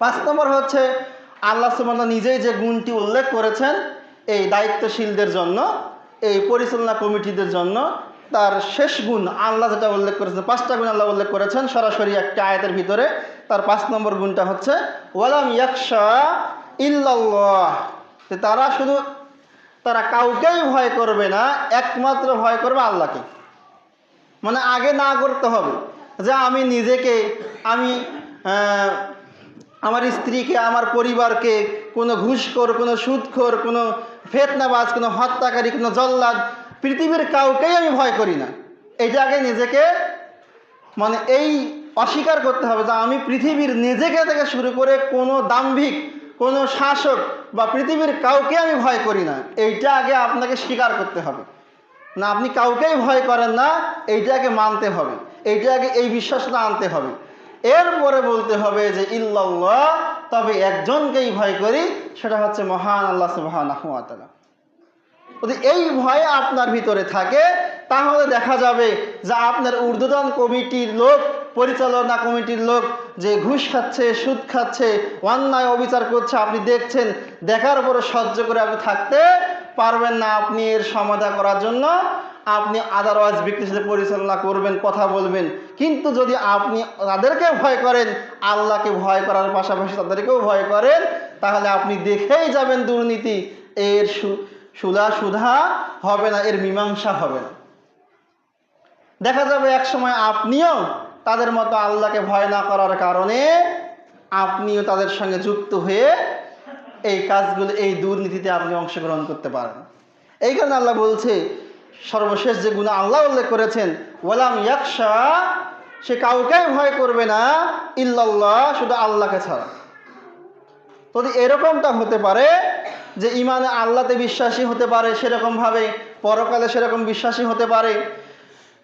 পাঁচ নম্বর হচ্ছে, আল্লাহ সুবহানাহু নিজেই যে গুণটি উল্লেখ করেছেন, এই দায়িত্বশীলদের জন্য, এই পরিচালনা কমিটিদের জন্য, তার শেষ গুণ আল্লাহ যেটা উল্লেখ করেছেন, পাঁচটা গুণ আল্লাহ উল্লেখ করেছেন, সরাসরি একটা আয়াতের ভিতরে, তার পাঁচ নম্বর গুণটা হচ্ছে, ওয়ালাম ইয়াকশা ইল্লাল্লাহ। তারা শুধু, তারা কাউকেই ভয় করবে না, একমাত্র ভয় করবে আল্লাহকে। মানে আগে না করতে হবে, যে আমি নিজেকে, আমি আমার স্ত্রীকে, আমার পরিবারকে, কোনো ঘুষখোর, কোনো সুদখোর, কোনো ফেতনাবাজ, কোনো হত্যাকারী, কোনো জল্লাদ, পৃথিবীর কাউকেই আমি ভয় করি না। এটা আগে নিজেকে মানে এই অস্বীকার করতে হবে যে আমি পৃথিবীর নিজেকে থেকে শুরু করে কোনো দাম্ভিক, কোনো শাসক বা পৃথিবীর কাউকে আমি ভয় করি না। এইটা আগে আপনাকে স্বীকার করতে হবে। না, আপনি কাউকেই ভয় করেন না এইটাকে মানতে হবে। এইটাকে এই বিশ্বাসটা আনতে হবে। এরপরে বলতে হবে যে ইল্লাল্লাহ, তবে একজনকেই ভয় করি, সেটা হচ্ছে মহান আল্লাহ তাআলা। যদি এই ভয় আপনার ভিতরে থাকে, তাহলে দেখা যাবে যে আপনার ঊর্ধ্বতন কমিটির লোক, পরিচালনা কমিটির লোক যে ঘুষ খাচ্ছে, সুদ খাচ্ছে, অন্যায় অবিচার করছে, আপনি দেখছেন, দেখার পরে সহ্য করে আপনি থাকতে পারবেন না আপনি এর সমাধান করার জন্য। আপনি আদারওয়াইজ ব্যক্তির সাথে পরিচালনা করবেন, কথা বলবেন। কিন্তু যদি আপনি তাদেরকে ভয় করেন, আল্লাহকে ভয় করার পাশাপাশি তাদেরকেও ভয় করেন, তাহলে আপনি দেখেই যাবেন দুর্নীতি। এর সু, সুলা সুধা হবে না, এর মীমাংসা হবে না। দেখা যাবে এক সময় আপনিও তাদের মতো আল্লাহকে ভয় না করার কারণে আপনিও তাদের সঙ্গে যুক্ত হয়ে এই কাজগুলো, এই দুর্নীতিতে আপনি অংশগ্রহণ করতে পারেন। এই কারণে আল্লাহ বলছে সর্বশেষ যে গুণা আল্লাহ উল্লেখ করেছেন, ওয়ালাম ইয়াকশা সে কাউকে ভয় করবে না, ইল্লাল্লাহ, শুধু আল্লাহকে ছাড়া। যদি এরকমটা হতে পারে যে ইমানে আল্লাহতে বিশ্বাসী হতে পারে সেরকমভাবে পরকালে সেরকম বিশ্বাসী হতে পারে,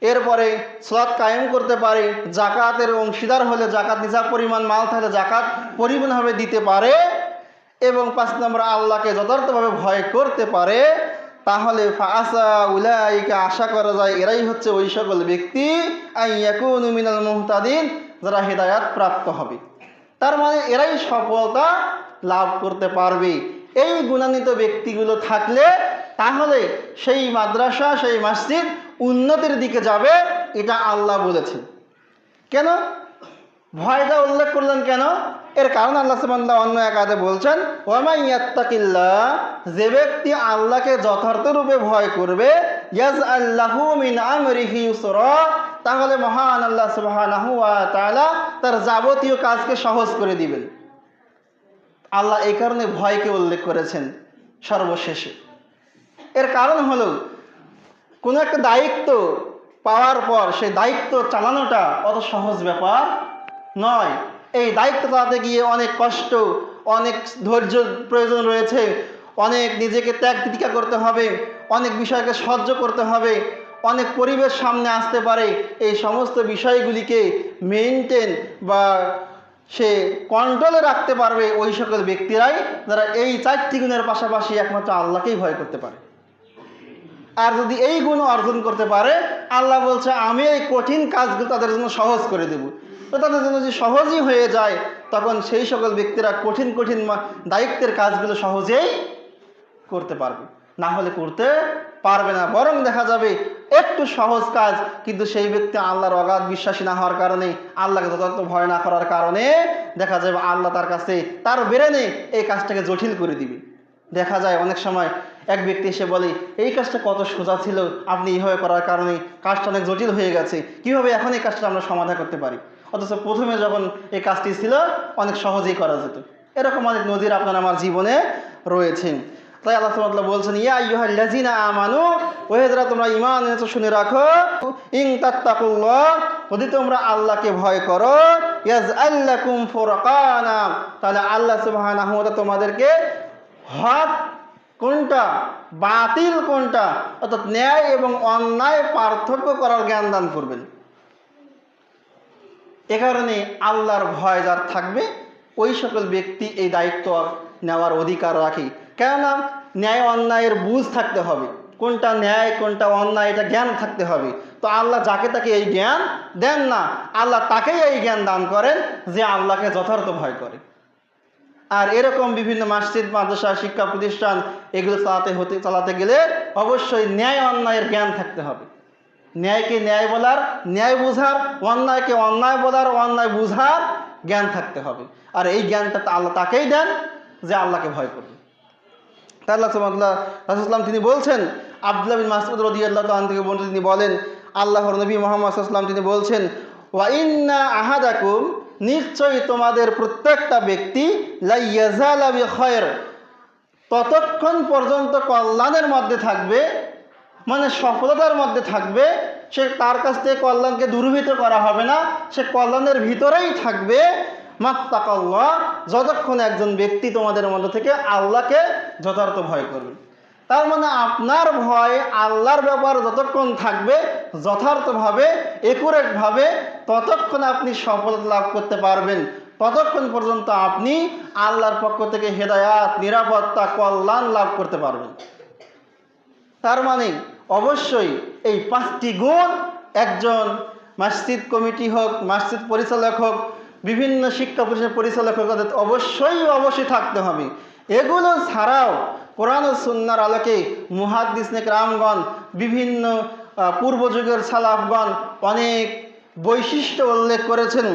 এরপরে সলাৎ কায়েম করতে পারে, জাকাতের অংশীদার হলে জাকাত নিজা পরিমাণ মাল থাকলে জাকাত পরিমাণভাবে দিতে পারে এবং পাঁচ নম্বর আল্লাহকে যথার্থভাবে ভয় করতে পারে তাহলে ফাসা আশা করা যায় এরাই হচ্ছে ওই সকল ব্যক্তি যারা হেদায়াত প্রাপ্ত হবে। তার মানে এরাই সফলতা লাভ করতে পারবে। এই গুণান্বিত ব্যক্তিগুলো থাকলে তাহলে সেই মাদ্রাসা, সেই মসজিদ উন্নতির দিকে যাবে, এটা আল্লাহ বলেছেন। কেন? ভয়টা উল্লেখ করলেন কেন? এর কারণ আল্লাহ সুবহানাহু অন্য এক আয়াতে বলছেন ওয়ামাই ইয়াত্তাকিল্লাহ যে ব্যক্তি আল্লাহকে যথার্থ রূপে ভয় করবে ইয়াজ আল্লাহু মিন আমরিহি ইউসরা, তাহলে মহান আল্লাহ সুবহানাহু ওয়া তাআলা তার যাবতীয় কাজকে সহজ করে দিবেন। আল্লাহ এই কারণে ভয়কে উল্লেখ করেছেন সর্বশেষে। এর কারণ হলো, কোনো একটা দায়িত্ব পাওয়ার পর সেই দায়িত্ব চালানোটা অত সহজ ব্যাপার নয়। এই দায়িত্ব চালাতে গিয়ে অনেক কষ্ট, অনেক ধৈর্য প্রয়োজন রয়েছে। অনেক নিজেকে ত্যাগ তিতিকা করতে হবে, অনেক বিষয়কে সহ্য করতে হবে, অনেক পরিবেশ সামনে আসতে পারে। এই সমস্ত বিষয়গুলিকে মেনটেন বা সে কন্ট্রোলে রাখতে পারবে ওই সকল ব্যক্তিরাই যারা এই চারটি গুণের পাশাপাশি একমাত্র আল্লাহকেই ভয় করতে পারে। আর যদি এই গুণ অর্জন করতে পারে, আল্লাহ বলছে, আমি এই কঠিন কাজগুলো তাদের জন্য সহজ করে দেব। তো তাদের জন্য যদি সহজই হয়ে যায়, তখন সেই সকল ব্যক্তিরা কঠিন কঠিন দায়িত্বের কাজগুলো সহজেই করতে পারবে। না হলে করতে পারবে না। বরং দেখা যাবে একটু সহজ কাজ, কিন্তু সেই ব্যক্তি আল্লাহর অগাধ বিশ্বাসী না হওয়ার কারণে, আল্লাহকে যথার্থ ভয় না করার কারণে দেখা যাবে আল্লাহ তার কাছে তার বেরেনে এই কাজটাকে জটিল করে দিবে। দেখা যায় অনেক সময় এক ব্যক্তি এসে বলে, এই কাজটা কত সোজা ছিল, আপনি এইভাবে করার কারণে কাজটা অনেক জটিল হয়ে গেছে। কীভাবে এখন এই কাজটা আমরা সমাধান করতে পারি? অথচ প্রথমে যখন এই কাজটি ছিল, অনেক সহজেই করা যেত। এরকম অনেক নজির আপনার আমার জীবনে রয়েছে। তাই আল্লাহ সুবহানাহু বলছেন, ইয়া ইউহাল লাযিনা আমানু ওহে যারা তোমরা ঈমান এনেছো, শুনে রাখো, ইন তাত্তাকুল্লাহ, যদি তোমরা আল্লাহকে ভয় করো ইয়াজ ইয়াজআল্লাকুম ফুরকানা তাহলে আল্লাহ সুবহানাহু ওয়া তোমাদেরকে হক কোনটা, বাতিল কোনটা, অর্থাৎ ন্যায় এবং অন্যায় পার্থক্য করার জ্ঞান দান করবেন। এ কারণে আল্লাহর ভয় যার থাকবে, ওই সকল ব্যক্তি এই দায়িত্ব নেওয়ার অধিকার রাখে। কেননা ন্যায় অন্যায়ের বুঝ থাকতে হবে। কোনটা ন্যায়, কোনটা অন্যায়, এটা জ্ঞান থাকতে হবে। তো আল্লাহ যাকে তাকে এই জ্ঞান দেন না, আল্লাহ তাকেই এই জ্ঞান দান করেন যে আল্লাহকে যথার্থ ভয় করে। আর এরকম বিভিন্ন মসজিদ, মাদ্রাসা, শিক্ষা প্রতিষ্ঠান, এগুলো চালাতে হতে, চালাতে গেলে অবশ্যই ন্যায় অন্যায়ের জ্ঞান থাকতে হবে। ন্যায়কে ন্যায় বলার, ন্যায় বুঝার, অন্যায়কে অন্যায় বলার, অন্যায় বুঝার জ্ঞান থাকতে হবে। আর এই জ্ঞানটা আল্লাহ তাকেই দেন যে আল্লাহকে ভয় করবে। তা আল্লাহ তিনি বলছেন, আবদুল্লাহ বিন মাসউদ রাদিয়াল্লাহু তাআলা থেকে বর্ণিত তিনি বলেন, আল্লাহর নবী মুহাম্মদ সাল্লাল্লাহু তিনি বলছেন, ওয়া ইন্না আহাদাকুম, নিশ্চয়ই তোমাদের প্রত্যেকটা ব্যক্তি লা ইয়াজালা বি খায়র ততক্ষণ পর্যন্ত কল্যাণের মধ্যে থাকবে মানে সফলতার মধ্যে থাকবে, সে তার কাছ থেকে কল্যাণকে দুর্বৃত করা হবে না, সে কল্যাণের ভিতরেই থাকবে। মাত্তাকাল্লাহ, যতক্ষণ একজন ব্যক্তি তোমাদের মধ্যে থেকে আল্লাহকে যথার্থ ভয় করবে। তার মানে আপনার ভয় আল্লাহর ব্যাপার যতক্ষণ থাকবে, যথার্থভাবে, একুরেটভাবে, ততক্ষণ আপনি সফলতা লাভ করতে পারবেন। ততক্ষণ পর্যন্ত আপনি আল্লাহর পক্ষ থেকে হেদায়াত, নিরাপত্তা, কল্যাণ লাভ করতে পারবেন। তার মানে অবশ্যই এই পাঁচটি গুণ একজন মসজিদ কমিটি হোক, মসজিদ পরিচালক হোক, বিভিন্ন শিক্ষা প্রতিষ্ঠানের পরিচালক হোক, তাদের অবশ্যই অবশ্যই থাকতে হবে। এগুলো ছাড়াও কোরআন ও সুন্নার আলোকে মুহাদ্দিসনে রামগণ বিভিন্ন পূর্বযুগের সালাফগণ অনেক বৈশিষ্ট্য উল্লেখ করেছেন।